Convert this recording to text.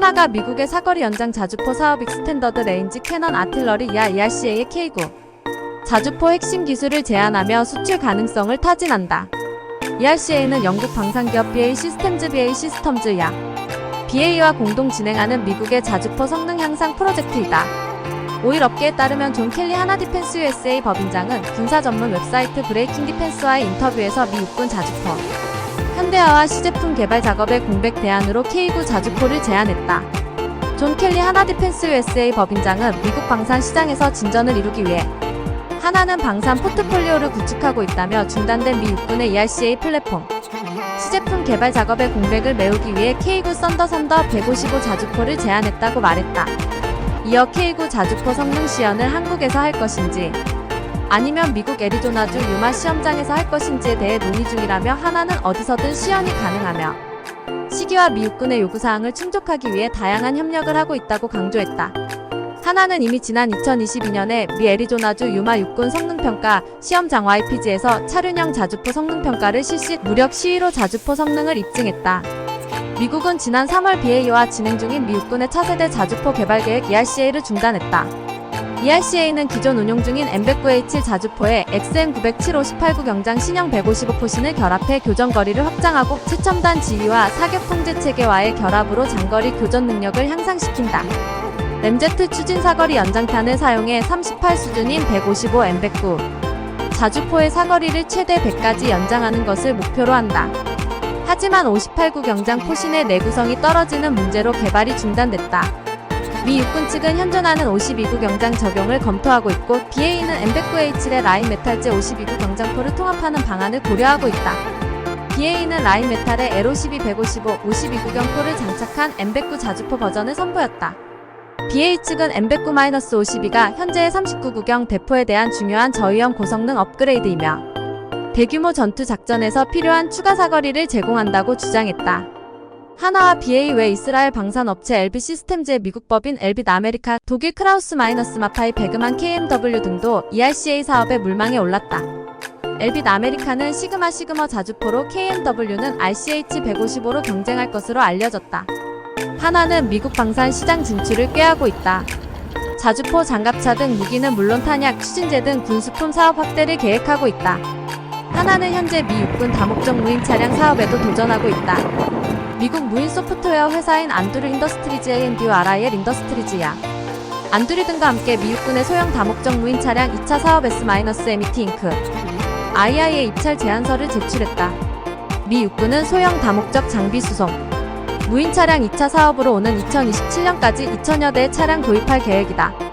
하나가 미국의 사거리 연장 자주포 사업 익스텐더드 레인지 캐넌 아틀러리 야 ERCA의 K9 자주포 핵심 기술을 제안하며 수출 가능성을 타진한다. ERCA는 영국 방산기업 BA 시스템즈 BA 시스템즈 야 BA와 공동 진행하는 미국의 자주포 성능 향상 프로젝트이다. 오일 업계에 따르면 존 켈리 하나 디펜스 USA 법인장은 군사 전문 웹사이트 브레이킹 디펜스와의 인터뷰에서 미 육군 자주포 현대화와 시제품 개발 작업의 공백 대안으로 K9 자주포를 제안했다. 존 켈리 하나 디펜스 USA 법인장은 미국 방산 시장에서 진전을 이루기 위해 하나는 방산 포트폴리오를 구축하고 있다며 중단된 미 육군의 ERCA 플랫폼 시제품 개발 작업의 공백을 메우기 위해 K9 썬더 선더 155 자주포를 제안했다고 말했다. 이어 K9 자주포 성능 시연을 한국에서 할 것인지 아니면 미국 애리조나주 유마 시험장에서 할 것인지에 대해 논의 중이라며 하나는 어디서든 시연이 가능하며 시기와 미 육군의 요구사항을 충족하기 위해 다양한 협력을 하고 있다고 강조했다. 하나는 이미 지난 2022년에 미 애리조나주 유마 육군 성능평가 시험장 YPG에서 차륜형 자주포 성능평가를 실시 무력 시위로 자주포 성능을 입증했다. 미국은 지난 3월 BA와 진행 중인 미 육군의 차세대 자주포 개발 계획 ERCA를 중단했다. ERCA는 기존 운용 중인 M109H 자주포에 XN907 58구 경장 신형 155 포신을 결합해 교전 거리를 확장하고 최첨단 지휘와 사격 통제 체계와의 결합으로 장거리 교전 능력을 향상시킨다. 램제트 추진 사거리 연장탄을 사용해 38 수준인 155 M109 자주포의 사거리를 최대 100까지 연장하는 것을 목표로 한다. 하지만 58구 경장 포신의 내구성이 떨어지는 문제로 개발이 중단됐다. 미 육군 측은 현존하는 52구 경장 적용을 검토하고 있고 BA는 M109H의 라인 메탈제 52구 경장포를 통합하는 방안을 고려하고 있다. BA는 라인 메탈에 L52 155 52구 경포를 장착한 M109 자주포 버전을 선보였다. BA 측은 M109-52가 현재의 39구경 대포에 대한 중요한 저위험 고성능 업그레이드이며 대규모 전투 작전에서 필요한 추가 사거리를 제공한다고 주장했다. 하나와 BA 외 이스라엘 방산 업체 LB 시스템즈의 미국 법인 엘빗 아메리카, 독일 크라우스 마이너스 마파이 베그만 KMW 등도 ERCA 사업에 물망에 올랐다. 엘빗 아메리카는 시그마 시그머 자주포로 KMW는 RCH 155로 경쟁할 것으로 알려졌다. 하나는 미국 방산 시장 진출을 꾀하고 있다. 자주포 장갑차 등 무기는 물론 탄약, 추진제 등 군수품 사업 확대를 계획하고 있다. 하나는 현재 미 육군 다목적 무인 차량 사업에도 도전하고 있다. 미국 무인 소프트웨어 회사인 안두르 인더스트리즈 A&D와 RIL 인더스트리즈야. 안두리 등과 함께 미 육군의 소형 다목적 무인 차량 2차 사업 S-MET 잉크 II의 입찰 제안서를 제출했다. 미 육군은 소형 다목적 장비 수송, 무인 차량 2차 사업으로 오는 2027년까지 2천여 대의 차량 도입할 계획이다.